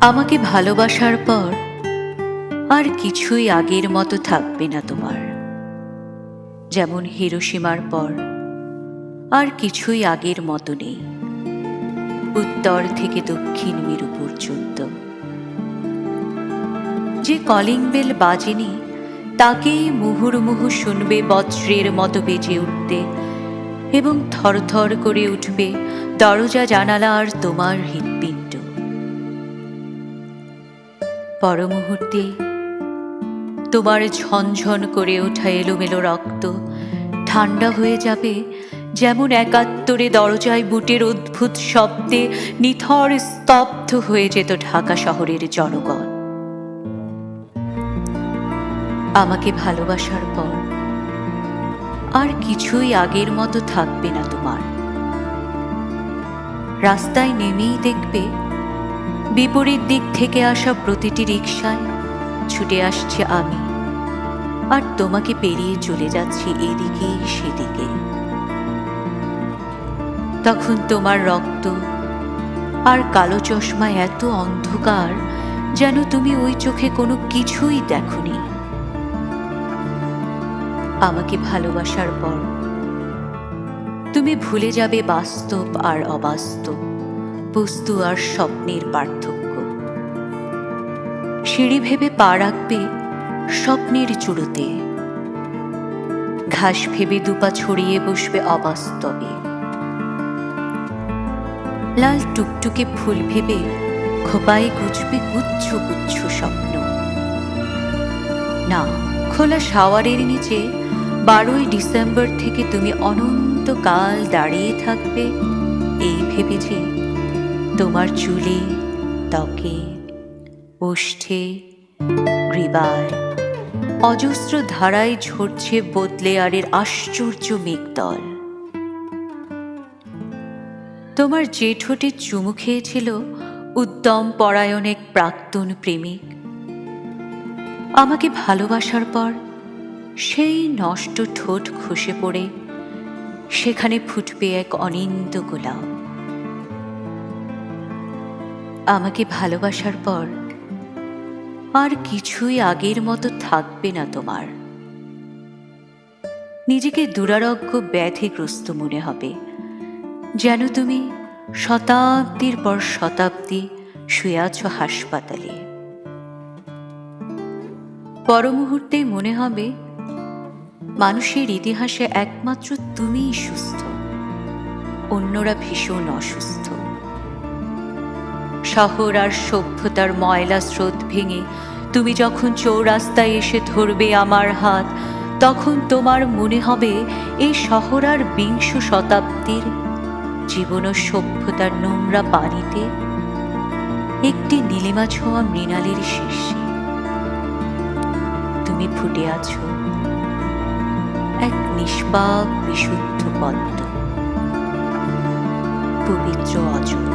আমাকে ভালোবাসার পর আর কিছুই আগের মতো থাকবে না তোমার। যেমন হিরোসীমার পর আর কিছুই আগের মতো নেই। উত্তর থেকে দক্ষিণ মেরু পর্যন্ত। যে কলিং বেল বাজেনি, তাকেই মুহুর্মুহু শুনবে বজ্রের মতো বেজে উঠতে এবং থরথর করে উঠবে দরজা জানালা আর তোমার হৃৎপিণ্ড। পর মুহূর্তে তোমার ঝনঝন করে ওঠা এলোমেলো রক্ত ঠান্ডা হয়ে যাবে যেমন একাত্তরে দরজায় বুটের অদ্ভুত শব্দে নিথর স্তব্ধ হয়ে যেত ঢাকা শহরের জনগণ। আমাকে ভালোবাসার পর আর কিছুই আগের মতো থাকবে না তোমার। রাস্তায় নেমেই দেখবে বিপরীত দিক থেকে আসা প্রতিটি রিকশায়, ছুটে আসছে আমি। আর তোমাকে পেরিয়ে চলে যাচ্ছি এদিকে, সেদিকে। তখন তোমার রক্ত আর কালো চশমা এত অন্ধকার যেন তুমি ওই চোখে কোনো কিছুই দেখনি। আমাকে ভালোবাসার পর, তুমি ভুলে যাবে বাস্তব আর অবাস্তব। বস্তু আর স্বপ্নের পার্থক্য। সিঁড়ি ভেবে পা রাখবে স্বপ্নের চূড়োতে। ঘাস ভেবে দুপা ছড়িয়ে বসবে অবাস্তবে। লাল টুকটুকে ফুল ভেবে খোপায় গুছবে গুচ্ছ গুচ্ছ স্বপ্ন। না, খোলা শাওয়ারের নিচে বারোই ডিসেম্বর থেকে তুমি অনন্তকাল দাঁড়িয়ে থাকবে, এই ভেবে যে তোমার চুলে ত্বকে ওষ্ঠে গ্রীবায়। অজস্র ধারায় ঝরছে বদলে আরের আশ্চর্য মেঘদল। তোমার যে ঠোঁটে চুমু খেয়েছিল উদ্যম পরায়ণ এক প্রাক্তন প্রেমিক। আমাকে ভালোবাসার পর সেই নষ্ট ঠোঁট খসে পড়ে, সেখানে ফুটবে এক অনিন্দ গোলাপ। আমাকে ভালোবাসার পর আর কিছুই আগের মতো থাকবে না তোমার। নিজেকে দুরারোগ্য ব্যাধিগ্রস্ত মনে হবে, যেন তুমি শতাব্দীর পর শতাব্দী শুয়ে আছো হাসপাতালে। পর মুহূর্তেই মনে হবে, মানুষের ইতিহাসে একমাত্র তুমিই সুস্থ, অন্যরা ভীষণ অসুস্থ। শহর আর সভ্যতার ময়লা স্রোত ভেঙে, তুমি যখন চৌরাস্তায় এসে ধরবে আমার হাত, তখন তোমার মনে হবে এই শহর আর বিংশ শতাব্দীর জীবন ও সভ্যতার নোংরা পানিতে একটি নীলিমা ছোঁয়া মৃণালের শীর্ষে। তুমি ফুটে আছো এক নিষ্পাপ, বিশুদ্ধ পদ্ম, পবিত্র অজর